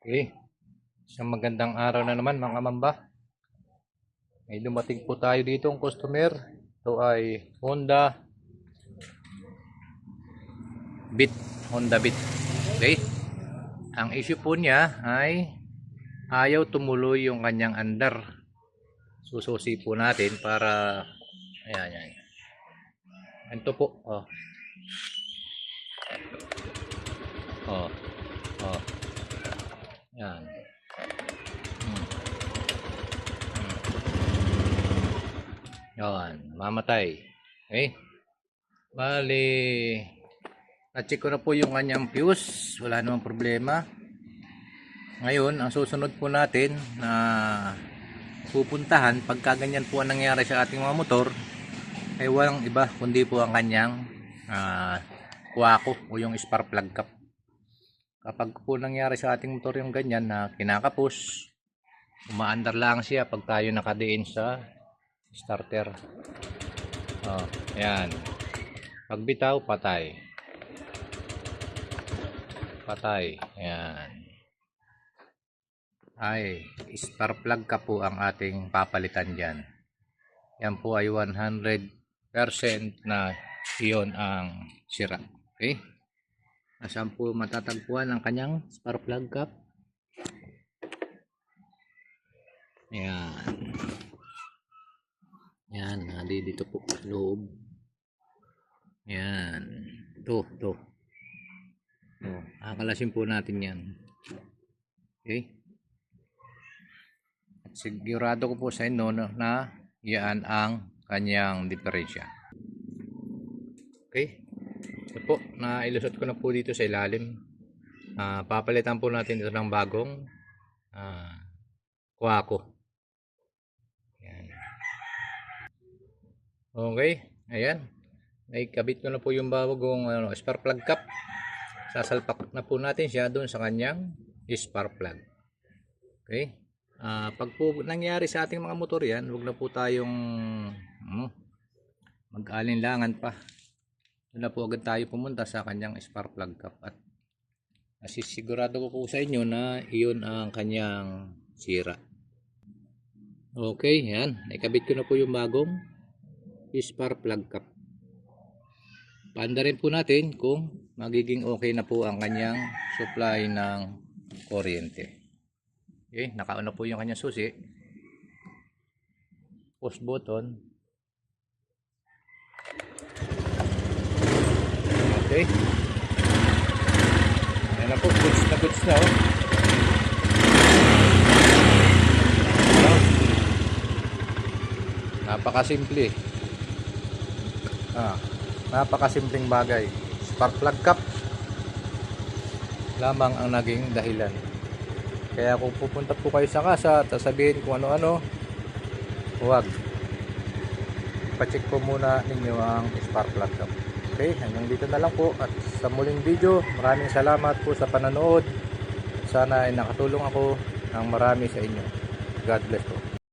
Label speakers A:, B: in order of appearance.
A: Okay. Isang magandang araw na naman mga mamba. May dumating po tayo dito ang customer. Ito ay Honda Beat. Honda Beat. Okay. Ang issue po niya ay ayaw tumuloy yung kanyang andar. Sususi po natin para ayan ayan. Ito po. Oh. Oh. Oh. Yan. Hmm. Hmm. Yan, mamatay. Okay? Bali, na-check ko na po yung kanyang fuse. Wala namang problema. Ngayon, ang susunod po natin na pupuntahan pagka ganyan po ang nangyari sa ating mga motor ay walang iba kundi po ang kanyang uh, kuwako o yung spark plug cap kapag po nangyari sa ating motor yung ganyan na kinakapos umaandar lang siya pag tayo nakadiin sa starter. Oh, yan pag bitaw patay. Patay yan ay spark plug ka po ang ating papalitan dyan. Yan po ay 100% na iyon ang sira. Okay Nasaan po matatagpuan ang kanyang spark plug cap? Ayan. Ayan, nadi dito po sa loob. Ayan. Ito, ito. Oh, akalasin po natin yan. Okay? At sigurado ko po sa inyo no, na yan ang kanyang diferensya. Okay? Ito po, nailusot ko na po dito sa ilalim. Ah, papalitan po natin ito ng bagong ah, kuwako. Yan. Okay, ayan. Naikabit ko na po yung bagong ano, spark plug cap. Sasalpak na po natin siya doon sa kanyang spark plug. Okay. Ah, pag po nangyari sa ating mga motor yan, huwag na po tayong hmm, mag-alinlangan pa doon na po agad tayo pumunta sa kanyang spark plug cap at nasisigurado ko po sa inyo na iyon ang kanyang sira. Okay yan. Nakabit ko na po yung bagong spark plug cap paanda rin po natin kung magiging okay na po ang kanyang supply ng kuryente. Okay nakauna po yung kanyang susi. Push button Okay. Ayan na po, goods na goods na oh. Napakasimple. Ah, napakasimpleng bagay. Spark plug cap lamang ang naging dahilan. Kaya kung pupunta po kayo sa kasa at sasabihin kung ano-ano, huwag. Pacheck po muna ninyo ang spark plug cap. Okay, hanggang dito na lang po at sa muling video, maraming salamat po sa panonood. Sana ay nakatulong ako ng marami sa inyo. God bless po.